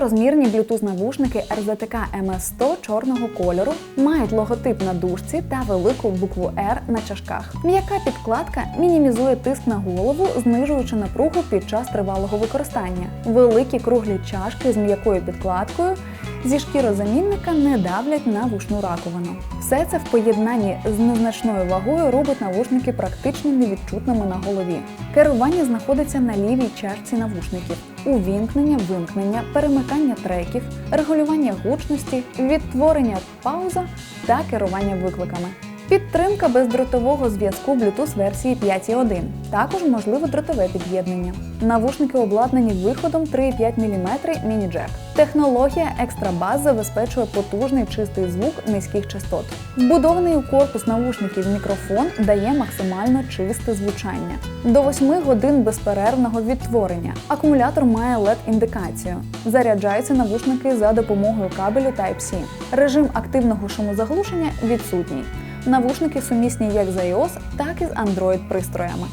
Повнорозмірні Bluetooth навушники RZTK MS100 чорного кольору мають логотип на дужці та велику букву R на чашках. М'яка підкладка мінімізує тиск на голову, знижуючи напругу під час тривалого використання. Великі круглі чашки з м'якою підкладкою зі шкірозамінника не давлять на вушну раковину. Все це в поєднанні з незначною вагою робить навушники практично невідчутними на голові. Керування знаходиться на лівій чашці навушників. Увімкнення, вимкнення, перемикання треків, регулювання гучності, відтворення пауза та керування викликами. Підтримка бездротового зв'язку Bluetooth версії 5.1. Також можливе дротове під'єднання. Навушники обладнані виходом 3,5 мм міні-джек. Технологія Bass забезпечує потужний чистий звук низьких частот. Вбудований у корпус навушників мікрофон дає максимально чисте звучання. До 8 годин безперервного відтворення. Акумулятор має LED-індикацію. Заряджаються навушники за допомогою кабелю Type-C. Режим активного шумозаглушення відсутній. Навушники сумісні як з iOS, так і з Android пристроями.